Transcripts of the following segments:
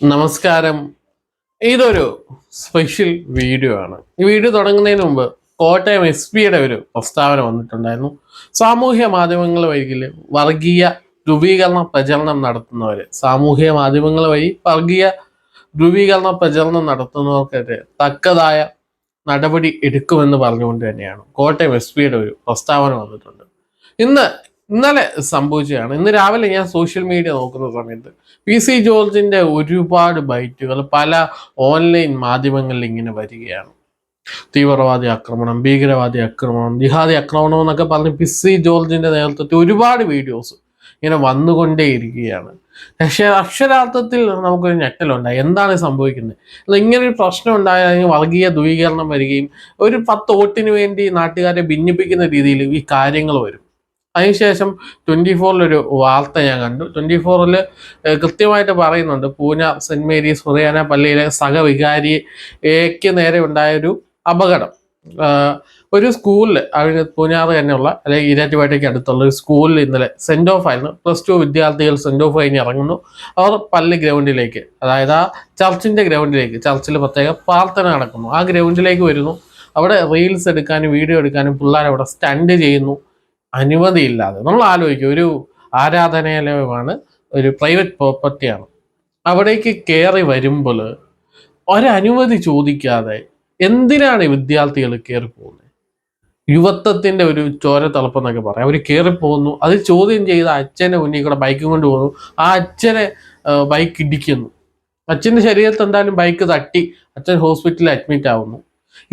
നമസ്കാരം. ഇതൊരു special video ആണ്. ഈ വീഡിയോ തുടങ്ങുന്നതിന് മുമ്പ് കോട്ടയം എസ് പിയുടെ ഒരു പ്രസ്താവന വന്നിട്ടുണ്ടായിരുന്നു. സാമൂഹ്യ മാധ്യമങ്ങൾ വഴിയിൽ വർഗീയ ധ്രുവീകരണ പ്രചരണം നടത്തുന്നവർ സാമൂഹ്യ മാധ്യമങ്ങൾ വഴി വർഗീയ ധ്രുവീകരണ പ്രചരണം നടത്തുന്നവർക്കെതിരെ തക്കതായ നടപടി എടുക്കുമെന്ന് പറഞ്ഞുകൊണ്ട് തന്നെയാണ് കോട്ടയം എസ് പിയുടെ ഒരു പ്രസ്താവന വന്നിട്ടുണ്ട്. ഇന്ന് ഇന്നലെ സംഭവിച്ചതാണ്. ഇന്ന് രാവിലെ ഞാൻ സോഷ്യൽ മീഡിയ നോക്കുന്ന സമയത്ത് പി സി ജോർജിന്റെ ഒരുപാട് ബൈറ്റുകൾ പല ഓൺലൈൻ മാധ്യമങ്ങളിൽ ഇങ്ങനെ വരികയാണ്. തീവ്രവാദി ആക്രമണം ഭീകരവാദി ആക്രമണം ജിഹാദി ആക്രമണം എന്നൊക്കെ പറഞ്ഞ് പി സി ജോർജിന്റെ നേതൃത്വത്തിൽ ഒരുപാട് വീഡിയോസ് ഇങ്ങനെ വന്നുകൊണ്ടേയിരിക്കുകയാണ്. പക്ഷേ അക്ഷരാർത്ഥത്തിൽ നമുക്കൊരു ഞെട്ടലുണ്ടായി. എന്താണ് സംഭവിക്കുന്നത്? അത് ഇങ്ങനെ ഒരു പ്രശ്നം ഉണ്ടായാൽ വർഗീയ ധ്രുവീകരണം വരികയും ഒരു പത്ത് വോട്ടിന് വേണ്ടി നാട്ടുകാരെ ഭിന്നിപ്പിക്കുന്ന രീതിയിൽ ഈ കാര്യങ്ങൾ വരും. അതിനുശേഷം ട്വന്റി ഫോറിലൊരു വാർത്ത ഞാൻ കണ്ടു. ട്വന്റി ഫോറിൽ കൃത്യമായിട്ട് പറയുന്നുണ്ട്. പൂന സെന്റ് മേരീസ് ഹുറിയാന പള്ളിയിലെ സഹവികാരിക്ക് നേരെ ഉണ്ടായൊരു അപകടം. ഒരു സ്കൂളിൽ അവിടെ പൂഞ്ഞാറ് തന്നെയുള്ള അല്ലെങ്കിൽ ഈരാറ്റുപേട്ടയ്ക്ക് അടുത്തുള്ള ഒരു സ്കൂളിൽ ഇന്നലെ സെന്റ് ഓഫ് ആയിരുന്നു. പ്ലസ് ടു വിദ്യാർത്ഥികൾ സെന്റ് ഓഫ് കഴിഞ്ഞ് ഇറങ്ങുന്നു. അവർ പള്ളി ഗ്രൗണ്ടിലേക്ക് അതായത് ആ ചർച്ചിന്റെ ഗ്രൗണ്ടിലേക്ക് ചർച്ചിൽ പ്രത്യേക പ്രാർത്ഥന നടക്കുന്നു. ആ ഗ്രൗണ്ടിലേക്ക് വരുന്നു. അവിടെ റീൽസ് എടുക്കാനും വീഡിയോ എടുക്കാനും പിള്ളേർ അവിടെ സ്റ്റണ്ട് ചെയ്യുന്നു. അനുമതിയില്ലാതെ. നമ്മൾ ആലോചിക്കും ഒരു ആരാധനാലയമാണ് ഒരു പ്രൈവറ്റ് പ്രോപ്പർട്ടിയാണ് അവിടേക്ക് കയറി വരുമ്പോൾ ഒരനുമതി ചോദിക്കാതെ എന്തിനാണ് വിദ്യാർത്ഥികൾ കയറി പോകുന്നത്? യുവത്വത്തിന്റെ ഒരു ചോര തിളപ്പെന്നൊക്കെ പറയാം. അവർ കയറി പോകുന്നു. അത് ചോദ്യം ചെയ്ത അച്ഛനെ മുന്നിൽ കൂടെ ബൈക്കും കൊണ്ട് പോകുന്നു. ആ അച്ഛനെ ബൈക്ക് ഇടിക്കുന്നു. അച്ഛന്റെ ശരീരത്ത് എന്തായാലും ബൈക്ക് തട്ടി അച്ഛൻ ഹോസ്പിറ്റലിൽ അഡ്മിറ്റ് ആവുന്നു.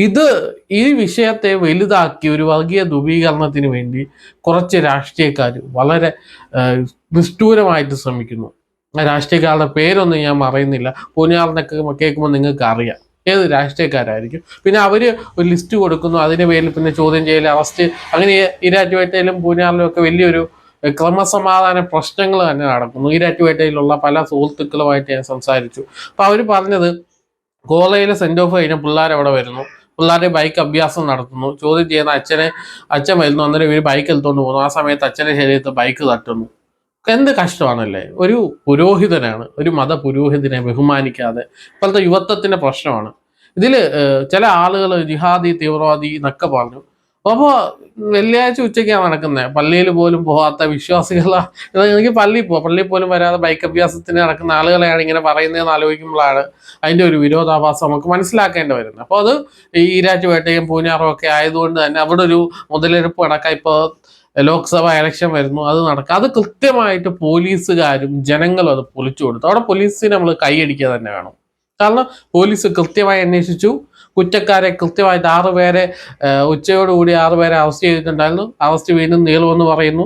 ഇത് ഈ വിഷയത്തെ വലുതാക്കി ഒരു വർഗീയ ധ്രുവീകരണത്തിന് വേണ്ടി കുറച്ച് രാഷ്ട്രീയക്കാർ വളരെ നിഷ്ഠൂരമായിട്ട് ശ്രമിക്കുന്നു. രാഷ്ട്രീയക്കാരുടെ പേരൊന്നും ഞാൻ പറയുന്നില്ല. പൂഞ്ഞാറിനൊക്കെ കേൾക്കുമ്പോൾ നിങ്ങൾക്ക് അറിയാം ഏത് രാഷ്ട്രീയക്കാരായിരിക്കും? പിന്നെ അവർ ഒരു ലിസ്റ്റ് കൊടുക്കുന്നു. അതിന്റെ പേരിൽ പിന്നെ ചോദ്യം ചെയ്യൽ അറസ്റ്റ് അങ്ങനെ ഈരാറ്റുപേട്ടയിലും പൂഞ്ഞാറിലും ഒക്കെ വലിയൊരു ക്രമസമാധാന പ്രശ്നങ്ങൾ തന്നെ നടക്കുന്നു. ഈരാറ്റുപേട്ടയിലുള്ള പല സുഹൃത്തുക്കളുമായിട്ട് ഞാൻ സംസാരിച്ചു. അപ്പോൾ അവർ പറഞ്ഞത് കോളേജിലെ സെൻഡ് ഓഫ് കഴിഞ്ഞ പിള്ളേർ അവിടെ വരുന്നു? പിള്ളേരെ ബൈക്ക് അഭ്യാസം നടത്തുന്നു. ചോദ്യം ചെയ്യുന്ന അച്ഛനെ അച്ഛൻ വരുന്നു. അന്നേരം ഇവർ ബൈക്ക് എടുത്തുകൊണ്ട് പോകുന്നു. ആ സമയത്ത് അച്ഛന്റെ ശരീരത്ത് ബൈക്ക് തട്ടുന്നു. എന്ത് കഷ്ടമാണല്ലേ? ഒരു പുരോഹിതനാണ്. ഒരു മത പുരോഹിതനെ ബഹുമാനിക്കാതെ. ഇപ്പോഴത്തെ യുവത്വത്തിന്റെ പ്രശ്നമാണ്. ഇതിൽ ചില ആളുകൾ ജിഹാദി തീവ്രവാദി എന്നൊക്കെ പറഞ്ഞു. അപ്പോൾ വെള്ളിയാഴ്ച ഉച്ചയ്ക്കാണ് നടക്കുന്നത് പള്ളിയിൽ പോലും പോകാത്ത വിശ്വാസികളാണ് എനിക്ക് പള്ളിയിൽ പോവാം. പള്ളിയിൽ പോലും വരാതെ ബൈക്ക് അഭ്യാസത്തിന് നടക്കുന്ന ആളുകളെയാണ് ഇങ്ങനെ പറയുന്നതെന്ന് ആലോചിക്കുമ്പോഴാണ് അതിന്റെ ഒരു വിരോധാഭാസം നമുക്ക് മനസ്സിലാക്കേണ്ടി വരുന്നത്. അപ്പോൾ അത് ഈ ഈരാറ്റുപേട്ടയും പൂഞ്ഞാറും ഒക്കെ ആയതുകൊണ്ട് തന്നെ അവിടെ ഒരു മുതലെടുപ്പ് നടക്കാം ഇപ്പോൾ ലോക്സഭ ഇലക്ഷൻ വരുന്നു. അത് നടക്കുക അത് കൃത്യമായിട്ട് പോലീസുകാരും ജനങ്ങളും അത് പൊളിച്ചു കൊടുത്തു. അവിടെ പോലീസിനെ നമ്മൾ കൈയടിക്കുക തന്നെ വേണം. കാരണം പോലീസ് കൃത്യമായി അന്വേഷിച്ചു. കുറ്റക്കാരെ കൃത്യമായിട്ട് ആറുപേരെ ഉച്ചയോട് ഉച്ചയോടുകൂടി ആറുപേരെ അറസ്റ്റ് ചെയ്തിട്ടുണ്ടായിരുന്നു. അറസ്റ്റ് വീണ്ടും നീളുമെന്ന് പറയുന്നു.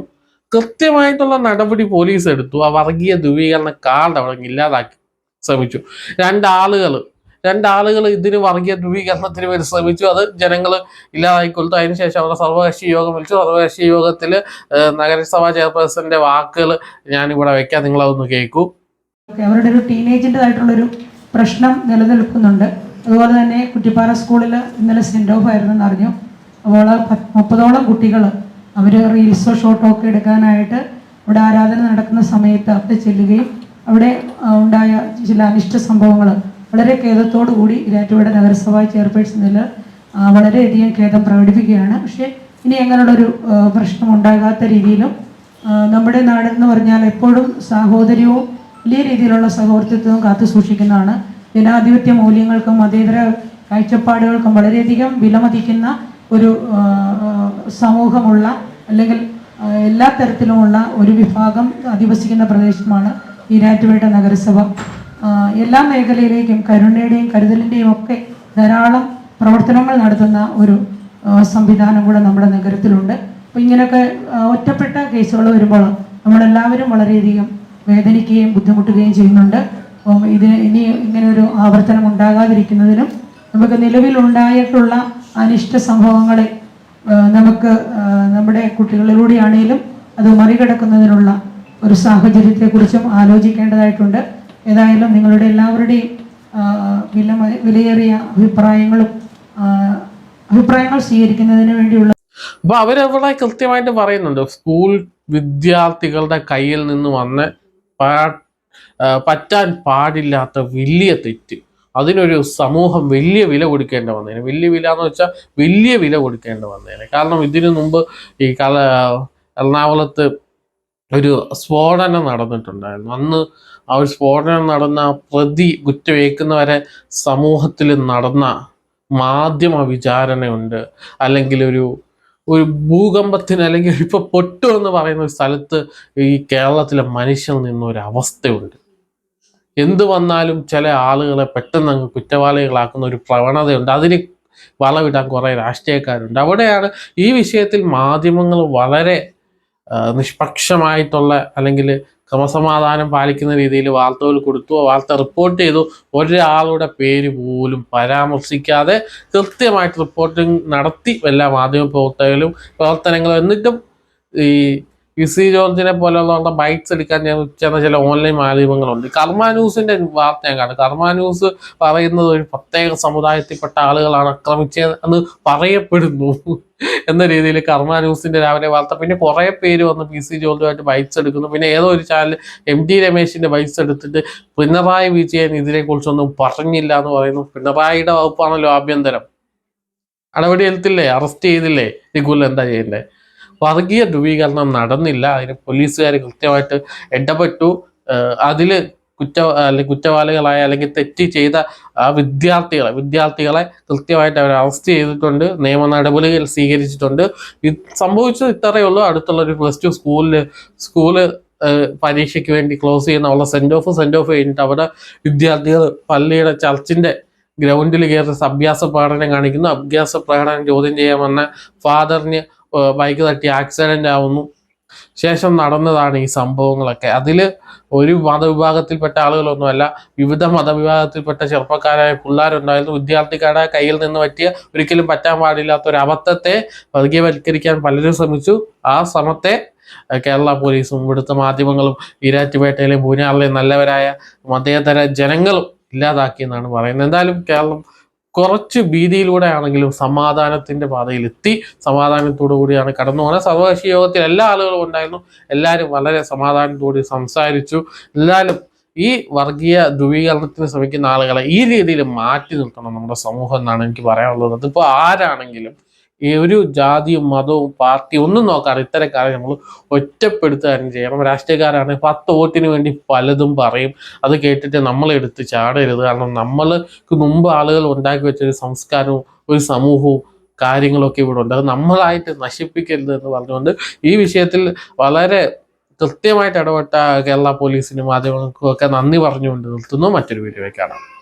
കൃത്യമായിട്ടുള്ള നടപടി പോലീസ് എടുത്തു. ആ വർഗീയ ധ്രുവീകരണ കാർഡ് അവിടെ ഇല്ലാതാക്കി. ശ്രമിച്ചു. രണ്ടാളുകൾ രണ്ടാളുകൾ ഇതിന് വർഗീയ ധ്രുവീകരണത്തിന് വേണ്ടി ശ്രമിച്ചു. അത് ജനങ്ങൾ ഇല്ലാതായിക്കൊടുത്തു അതിനുശേഷം അവിടെ സർവകക്ഷി യോഗം വിളിച്ചു. സർവകക്ഷി യോഗത്തിൽ നഗരസഭാ ചെയർപേഴ്സന്റെ വാക്കുകൾ ഞാനിവിടെ വെക്കാം. നിങ്ങളതൊന്ന് കേൾക്കൂ. അവരുടെ ഒരു ടീനേജിന്റെതായിട്ടുള്ളൊരു പ്രശ്നം നിലനിൽക്കുന്നുണ്ട്. അതുപോലെ തന്നെ കുറ്റിപ്പാറ സ്കൂളിൽ ഇന്നലെ സെൻഡ് ഓഫ് ആയിരുന്നെന്ന് അറിഞ്ഞു. അപ്പോൾ മുപ്പതോളം കുട്ടികൾ അവർ റീൽസോ ഷോട്ടോ ഒക്കെ എടുക്കാനായിട്ട് ഇവിടെ ആരാധന നടക്കുന്ന സമയത്ത് അവിടെ ചെല്ലുകയും അവിടെ ഉണ്ടായ ചില അനിഷ്ട സംഭവങ്ങൾ വളരെ ഖേദത്തോടു കൂടി ഇരാറ്റുപേട നഗരസഭാ ചെയർപേഴ്സണിൽ വളരെയധികം ഖേദം പ്രകടിപ്പിക്കുകയാണ്. പക്ഷേ ഇനി അങ്ങനെയുള്ളൊരു പ്രശ്നം ഉണ്ടാകാത്ത രീതിയിലും നമ്മുടെ നാടെന്ന് പറഞ്ഞാൽ എപ്പോഴും സാഹോദര്യവും വലിയ രീതിയിലുള്ള സഹോദരത്വവും കാത്തു സൂക്ഷിക്കുന്നതാണ് ജനാധിപത്യ മൂല്യങ്ങൾക്കും മതേതര കാഴ്ചപ്പാടുകൾക്കും വളരെയധികം വിലമതിക്കുന്ന ഒരു സമൂഹമുള്ള അല്ലെങ്കിൽ എല്ലാ തരത്തിലുമുള്ള ഒരു വിഭാഗം അധിവസിക്കുന്ന പ്രദേശമാണ് ഈരാറ്റുപേട്ട നഗരസഭ. എല്ലാ മേഖലയിലേക്കും കരുണയുടെയും കരുതലിന്റെയും ഒക്കെ ധാരാളം പ്രവർത്തനങ്ങൾ നടത്തുന്ന ഒരു സംവിധാനം കൂടെ നമ്മുടെ നഗരത്തിലുണ്ട്. അപ്പോൾ ഇങ്ങനെയൊക്കെ ഒറ്റപ്പെട്ട കേസുകൾ വരുമ്പോൾ നമ്മളെല്ലാവരും വളരെയധികം വേദനിക്കുകയും ബുദ്ധിമുട്ടുകയും ചെയ്യുന്നുണ്ട്. അപ്പം ഇത് ഇനി ഇങ്ങനെ ഒരു ആവർത്തനം ഉണ്ടാകാതിരിക്കുന്നതിനും നമുക്ക് നിലവിലുണ്ടായിട്ടുള്ള അനിഷ്ട സംഭവങ്ങളെ നമുക്ക് നമ്മുടെ കുട്ടികളിലൂടെയാണെങ്കിലും അത് മറികടക്കുന്നതിനുള്ള ഒരു സാഹചര്യത്തെക്കുറിച്ചും ആലോചിക്കേണ്ടതായിട്ടുണ്ട്. ഏതായാലും നിങ്ങളുടെ എല്ലാവരുടെയും വില വിലയേറിയ അഭിപ്രായങ്ങളും അഭിപ്രായങ്ങൾ സ്വീകരിക്കുന്നതിന് വേണ്ടിയുള്ള അപ്പൊ അവരവിടെ കൃത്യമായിട്ട് പറയുന്നുണ്ട്. സ്കൂൾ വിദ്യാർത്ഥികളുടെ കയ്യിൽ നിന്ന് വന്ന് പാ- ആ, പറ്റാൻ പാടില്ലാത്ത വലിയ തെറ്റ്. അതിനൊരു സമൂഹം വലിയ വില കൊടുക്കേണ്ട വന്നേനെ. വലിയ വില എന്ന് വെച്ചാൽ വലിയ വില കൊടുക്കേണ്ട വന്നേനെ. കാരണം ഇതിനു മുമ്പ് ഈ കല എറണാകുളത്ത് ഒരു സ്ഫോടനം നടന്നിട്ടുണ്ടായിരുന്നു. അന്ന് ആ ഒരു സ്ഫോടനം നടന്ന പ്രതി കുറ്റവേക്കുന്നവരെ സമൂഹത്തിൽ നടന്ന മാധ്യമ വിചാരണയുണ്ട്. അല്ലെങ്കിൽ ഒരു ഒരു ഭൂകമ്പത്തിന് അല്ലെങ്കിൽ ഇപ്പൊ പൊട്ടു എന്ന് പറയുന്ന ഒരു സ്ഥലത്ത് ഈ കേരളത്തിലെ മനുഷ്യൻ നിന്ന ഒരു അവസ്ഥയുണ്ട്. എന്ത് വന്നാലും ചില ആളുകളെ പെട്ടെന്ന് അങ്ങ് കുറ്റവാളികളാക്കുന്ന ഒരു പ്രവണതയുണ്ട്. അതിന് വളവിടാൻ കുറേ രാഷ്ട്രീയക്കാരുണ്ട്. അവിടെയാണ് ഈ വിഷയത്തിൽ മാധ്യമങ്ങൾ വളരെ നിഷ്പക്ഷമായിട്ടുള്ള അല്ലെങ്കിൽ ക്രമസമാധാനം പാലിക്കുന്ന രീതിയിൽ വാർത്തകൾ കൊടുത്തു. വാർത്ത റിപ്പോർട്ട് ചെയ്തു. ഒരാളുടെ പേര് പോലും പരാമർശിക്കാതെ കൃത്യമായിട്ട് റിപ്പോർട്ടിംഗ് നടത്തി എല്ലാ മാധ്യമ പ്രവർത്തകരും പ്രവർത്തനങ്ങളും എന്നിട്ടും ഈ സി ജോർജിനെ പോലെയുള്ള ബൈറ്റ്സ് എടുക്കാൻ ഞാൻ ചെന്ന ചില ഓൺലൈൻ മാധ്യമങ്ങളുണ്ട്. കർമ്മ ന്യൂസിന്റെ വാർത്ത ഞാൻ കാണും. കർമ്മ ന്യൂസ് പറയുന്നത് ഒരു പ്രത്യേക സമുദായത്തിൽപ്പെട്ട ആളുകളാണ് ആക്രമിച്ചത് എന്ന് പറയപ്പെടുന്നു എന്ന രീതിയിൽ കർമ്മ ന്യൂസിന്റെ രാവിലെ വാർത്ത. പിന്നെ കുറെ പേര് വന്ന് പി സി ജോർജുമായിട്ട് ബൈറ്റ്സ് എടുക്കുന്നു. പിന്നെ ഏതോ ഒരു ചാനൽ എം ടി രമേശിന്റെ ബൈറ്റ്സ് എടുത്തിട്ട് പിണറായി വിജയൻ ഇതിനെ കുറിച്ചൊന്നും പറഞ്ഞില്ല എന്ന് പറയുന്നു. പിണറായിയുടെ വകുപ്പാണല്ലോ ആഭ്യന്തരം. നടപടി എടുത്തില്ലേ അറസ്റ്റ് ചെയ്തില്ലേ? ഇതിൽ എന്താ ചെയ്യണ്ടേ? വർഗീയ ധ്രുവീകരണം നടന്നില്ല. അതിന് പോലീസുകാർ കൃത്യമായിട്ട് ഇടപെട്ടു. അതിൽ കുറ്റ അല്ലെങ്കിൽ കുറ്റവാളികളായ അല്ലെങ്കിൽ തെറ്റ് ചെയ്ത ആ വിദ്യാർത്ഥികളെ വിദ്യാർത്ഥികളെ കൃത്യമായിട്ട് അവർ അറസ്റ്റ് ചെയ്തിട്ടുണ്ട്. നിയമ നടപടികൾ സ്വീകരിച്ചിട്ടുണ്ട്. സംഭവിച്ചത് ഇത്രയേ ഉള്ളൂ. അടുത്തുള്ള ഒരു പ്ലസ് ടു സ്കൂളിൽ സ്കൂൾ പരീക്ഷയ്ക്ക് വേണ്ടി ക്ലോസ് ചെയ്യുന്ന ഉള്ള സെൻഡ് ഓഫ് സെൻഡ് ഓഫ് കഴിഞ്ഞിട്ട് അവിടെ വിദ്യാർത്ഥികൾ പള്ളിയുടെ ചർച്ചിന്റെ ഗ്രൗണ്ടിൽ കയറി അഭ്യാസ പ്രകടനം കാണിക്കുന്നു. അഭ്യാസ പ്രകടനം ചോദ്യം ചെയ്യാൻ വന്ന ഫാദറിന് ബൈക്ക് തട്ടി ആക്സിഡന്റ് ആവുന്നു. ശേഷം നടന്നതാണ് ഈ സംഭവങ്ങളൊക്കെ. അതിൽ ഒരു മതവിഭാഗത്തിൽപ്പെട്ട ആളുകളൊന്നുമല്ല വിവിധ മതവിഭാഗത്തിൽപ്പെട്ട ചെറുപ്പക്കാരായ പിള്ളേരുണ്ടായിരുന്നു. വിദ്യാർത്ഥിക്കാരുടെ കയ്യിൽ നിന്ന് പറ്റിയ ഒരിക്കലും പറ്റാൻ പാടില്ലാത്ത ഒരു അബദ്ധത്തെ വർഗീയവൽക്കരിക്കാൻ പലരും ശ്രമിച്ചു. ആ ശ്രമത്തെ കേരള പോലീസും ഇവിടുത്തെ മാധ്യമങ്ങളും ഈരാറ്റുപേട്ടയിലെയും പൂഞ്ഞാറിലെയും നല്ലവരായ മതേതര ജനങ്ങളും ഇല്ലാതാക്കിയെന്നാണ് പറയുന്നത്. എന്തായാലും കേരളം കുറച്ച് ഭീതിയിലൂടെ ആണെങ്കിലും സമാധാനത്തിന്റെ പാതയിലെത്തി സമാധാനത്തോടു കൂടിയാണ് കടന്നു പോകുന്നത്. സർവകക്ഷി യോഗത്തിൽ എല്ലാ ആളുകളും ഉണ്ടായിരുന്നു. എല്ലാവരും വളരെ സമാധാനത്തോടെ സംസാരിച്ചു. എല്ലാവരും ഈ വർഗീയ ധ്രുവീകരണത്തിന് ശ്രമിക്കുന്ന ആളുകളെ ഈ രീതിയിൽ മാറ്റി നിർത്തണം നമ്മുടെ സമൂഹം എന്നാണ് എനിക്ക് പറയാനുള്ളത്. അതിപ്പോൾ ആരാണെങ്കിലും ഈ ഒരു ജാതിയും മതവും പാർട്ടി ഒന്നും നോക്കാതെ ഇത്തരക്കാരെ നമ്മൾ ഒറ്റപ്പെടുത്തുകയും ചെയ്യണം രാഷ്ട്രീയക്കാരാണ് പത്ത് വോട്ടിന് വേണ്ടി പലതും പറയും. അത് കേട്ടിട്ട് നമ്മളെടുത്ത് ചാടരുത്. കാരണം നമ്മൾക്ക് മുമ്പ് ആളുകൾ ഉണ്ടാക്കി വെച്ച ഒരു സംസ്കാരവും ഒരു സമൂഹവും കാര്യങ്ങളൊക്കെ ഇവിടെ ഉണ്ട്. അത് നമ്മളായിട്ട് നശിപ്പിക്കരുത് എന്ന് പറഞ്ഞുകൊണ്ട് ഈ വിഷയത്തിൽ വളരെ കൃത്യമായിട്ട് ഇടപെട്ട കേരള പോലീസിനും മാധ്യമങ്ങൾക്കും ഒക്കെ നന്ദി പറഞ്ഞുകൊണ്ട് നിർത്തുന്നു. മറ്റൊരു വീഡിയോയ്ക്കാണ് കാണാം.